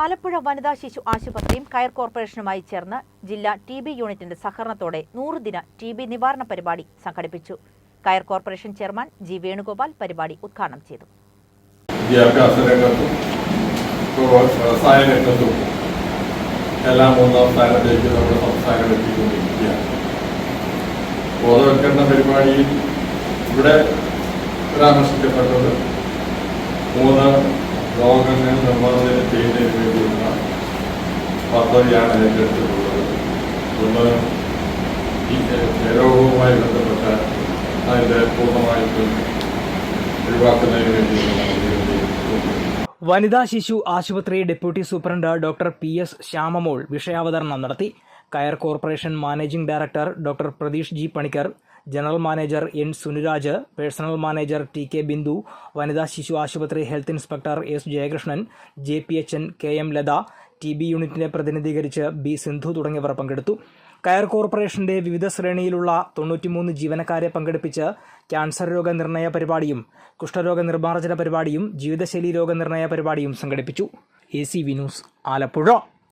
ആലപ്പുഴ വനിതാ ശിശു ആശുപത്രിയും കയർ കോർപ്പറേഷനുമായി ചേർന്ന് ജില്ലാ ടി ബി യൂണിറ്റിന്റെ സഹകരണത്തോടെ നൂറ് ദിന ടി ബി നിവാരണ പരിപാടി സംഘടിപ്പിച്ചു. കയർ കോർപ്പറേഷൻ ചെയർമാൻ ജി വേണുഗോപാൽ പരിപാടി ഉദ്ഘാടനം ചെയ്തു. വിദ്യാഭ്യാസ രംഗത്തും എല്ലാം മൂന്നാം സ്ഥാനത്തേക്ക് നമ്മുടെ സംസ്ഥാനം എത്തിക്കൊണ്ടിരിക്കുകയാണ്. ബോധവൽക്കരണ പരിപാടിയിൽ ഇവിടെ പരാമർശിക്കപ്പെട്ടത് രോഗങ്ങൾ നിർമ്മാർജനം ചെയ്യുന്നതിന് വേണ്ടിയുള്ള പദ്ധതിയാണ് ഏറ്റെടുത്തിട്ടുള്ളത് ഈ ബന്ധപ്പെട്ട അതിന്റെ പൂർണമായിട്ടും ഒഴിവാക്കുന്നതിന് വേണ്ടിയുള്ള വനിതാ ശിശു ആശുപത്രി deputy superintendent doctor P S Shyamamol വിഷയാവതരണം നടത്തി. കയർ corporation managing director doctor Pratheesh G Panicker general manager N Suniraj personnel manager T K Bindu വനിതാ ശിശു ആശുപത്രി health inspector S Jayakrishnan J P H N K M Latha T B യൂണിറ്റിനെ പ്രതിനിധീകരിച്ച് B Sindhu തുടങ്ങിയവർ പങ്കെടുത്തു. കയർ കോർപ്പറേഷന്റെ വിവിധ ശ്രേണിയിലുള്ള തൊണ്ണൂറ്റിമൂന്ന് ജീവനക്കാരെ പങ്കെടുപ്പിച്ച് ക്യാൻസർ രോഗനിർണയ പരിപാടിയും കുഷ്ഠരോഗ നിർമ്മാർജന പരിപാടിയും ജീവിതശൈലി രോഗനിർണയ പരിപാടിയും സംഘടിപ്പിച്ചു. A C Vinus Alappuzha.